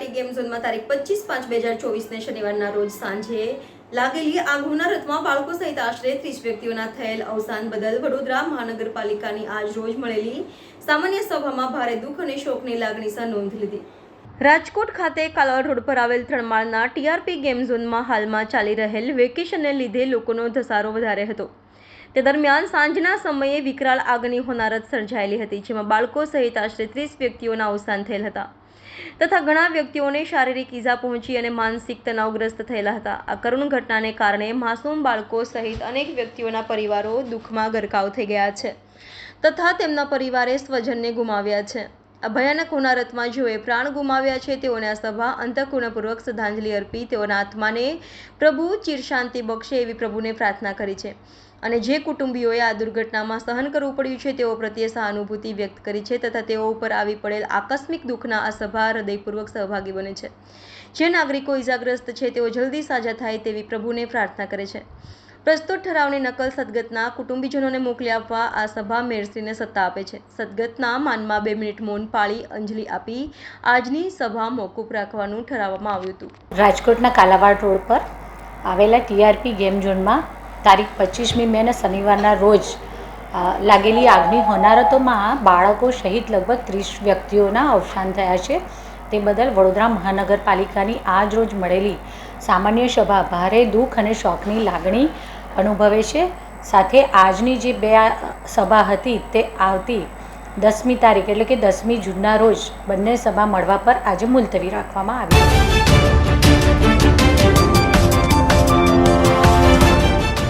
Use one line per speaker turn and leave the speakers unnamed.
પાંચ બે હજાર ચોવીસને શનિવારના રોજ સાંજે લાગેલી આગ હોનારતમાં બાળકો સહિત આશરે ત્રીસ વ્યક્તિઓના થયેલ અવસાન બદલ વડોદરા મહાનગરપાલિકાની આજ રોજ મળેલી સામાન્ય સભામાં ભારે દુઃખ અને શોકની લાગણી સહ નોંધ લીધી. રાજકોટ ખાતે કાલાવડ રોડ પર આવેલ ત્રણમાળના ટીઆરપી ગેમ ઝોનમાં હાલમાં ચાલી રહેલ વેકેશનને લીધે લોકોનો ધસારો વધારે હતો. તે દરમિયાન સાંજના સમયે વિકરાળ આગની હોનારત સર્જાયેલી હતી, જેમાં બાળકો સહિત આશરે ત્રીસ વ્યક્તિઓના અવસાન થયેલ હતા. તથા ઘણા વ્યક્તિઓને શારીરિક ઈજા પહોંચી અને માનસિક તણાવગ્રસ્ત થયેલા હતા. આ કરુણ ઘટનાને કારણે માસૂમ બાળકો સહિત અનેક વ્યક્તિઓના પરિવારો દુઃખમાં ગરકાવ થઈ ગયા છે તથા તેમના પરિવારે સ્વજનને ગુમાવ્યા છે. આ ભયાનક હોનારતમાં જેઓએ પ્રાણ ગુમાવ્યા છે, તેઓને આ સભા અંતઃપૂર્ણપૂર્વક શ્રદ્ધાંજલિ અર્પી તેઓના આત્માને પ્રભુ ચિરશાંતિ બક્ષે એવી પ્રભુને પ્રાર્થના કરી છે. અને જે કુટુંબીઓએ આ દુર્ઘટનામાં સહન કરવું પડ્યું છે, તેઓ પ્રત્યે સહાનુભૂતિ વ્યક્ત કરી છે તથા તેઓ ઉપર આવી પડેલ આકસ્મિક દુઃખના આ સભા હૃદયપૂર્વક સહભાગી બને છે. જે નાગરિકો ઇજાગ્રસ્ત છે, તેઓ જલ્દી સાજા થાય તેવી પ્રભુને પ્રાર્થના કરે છે. પ્રસ્તુત ઠરાવની નકલ સદગતના કુટુંબીજનોને મોકલી આપવા આ સભા મેરસીને સત્તા આપે છે. સદગતના માનમાં બે મિનિટ મૌન પાળી અંજલિ આપી આજની સભા મોકૂફ રાખવાનું ઠરાવવામાં આવ્યું હતું.
રાજકોટના કાલાવાડ રોડ પર આવેલા ટીઆરપી ગેમ ઝોનમાં તારીખ પચીસમી મેના શનિવારના રોજ લાગેલી આગની હોનારતોમાં બાળકો સહિત લગભગ ત્રીસ વ્યક્તિઓના અવસાન થયા છે. તે બદલ વડોદરા મહાનગરપાલિકાની આજ રોજ મળેલી સામાન્ય સભા ભારે દુઃખ અને શોકની લાગણી અનુભવે છે. સાથે આજની જે બે સભા હતી તે આવતી દસમી તારીખ એટલે કે દસમી જૂનના રોજ બંને સભા મળવા પર આજે મુલતવી રાખવામાં આવી. છે